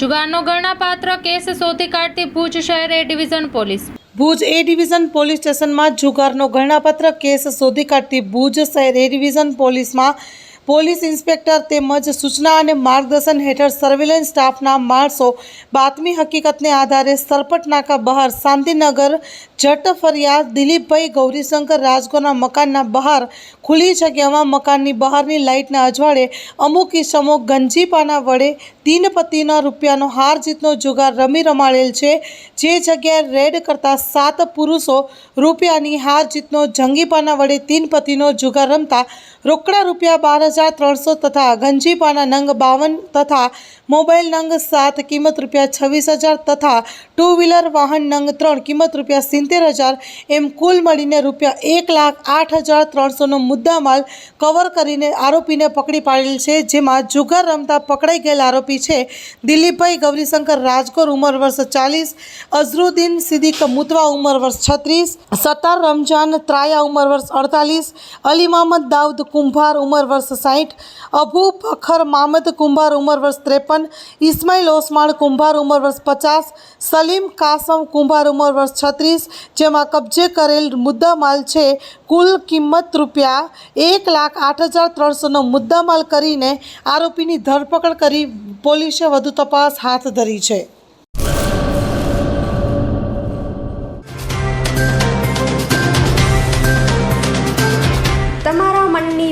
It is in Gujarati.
જુગારનો ગણનાપાત્ર કેસ શોધી કાઢતી ભુજ શહેર A division police. Bhuj A division police સ્ટેશનમાં જુગારનો ગણનાપત્ર કેસ શોધી કાઢતી ભુજ શહેર એ ડિવિઝન પોલીસમાં પોલીસ ઇન્સ્પેક્ટર તેમજ સૂચના અને માર્ગદર્શન હેઠળ સર્વેલન્સ સ્ટાફના માણસો બાતમી હકીકતને આધારે સરપટ નાકા બહાર શાંતિનગર જટ ફરિયાદ દિલીપભાઈ ગૌરીશંકર રાજગોરના મકાનના બહાર ખુલ્લી જગ્યામાં મકાનની બહારની લાઇટના અજવાળે અમુક ઇસમો ગંજીપાના વડે તીનપતિના રૂપિયાનો હાર જીતનો જુગાર રમી રમાડેલ છે. જે જગ્યાએ રેડ કરતા સાત પુરુષો રૂપિયાની હાર જીતનો જંગીપાના વડે તીનપતિનો જુગાર રમતા રોકડા રૂપિયા બાર હજાર ત્રણસો તથા ગંજીપાના નંગ બાવન તથા મોબાઈલ નંગ સાત, કિંમત રૂપિયા છવ્વીસ હજાર તથા ટુ વ્હીલર વાહન નંગ ત્રણ, કિંમત રૂપિયા સિત્તેર હજાર એમ કુલ મળીને રૂપિયા એક લાખ આઠ હજાર ત્રણસોનો મુદ્દામાલ કવર કરીને આરોપીને પકડી પાડેલ છે, જેમાં જુગાર રમતા પકડાઈ ગયેલ આરોપી છે. દિલીપભાઈ ગૌરીશંકર રાજકોર ઉંમર વર્ષ ચાલીસ. અઝરુદ્દીન સિદ્દીક મુતવા, ઉંમર વર્ષ છત્રીસ. સત્તાર રમજાન ત્રાયા, ઉંમર વર્ષ અડતાલીસ. અલી મહમદ દાઉદ કુંભાર ઉંમર વર્ષ સાઠ અબુ ફખર મામદ કુંભાર ઉંમર વર્ષ ત્રેપન, ઇસ્માઇલ ઓસમાણ કુંભાર ઉંમર વર્ષ પચાસ, સલીમ કાસમ કુંભાર ઉંમર વર્ષ છત્રીસ, જેમાં કબજે કરેલ મુદ્દામાલ છે કુલ કિંમત રૂપિયા એક લાખ આઠ હજાર ત્રણસોનો મુદ્દામાલ કરીને આરોપીની ધરપકડ કરી પોલીસે વધુ તપાસ હાથ ધરી છે.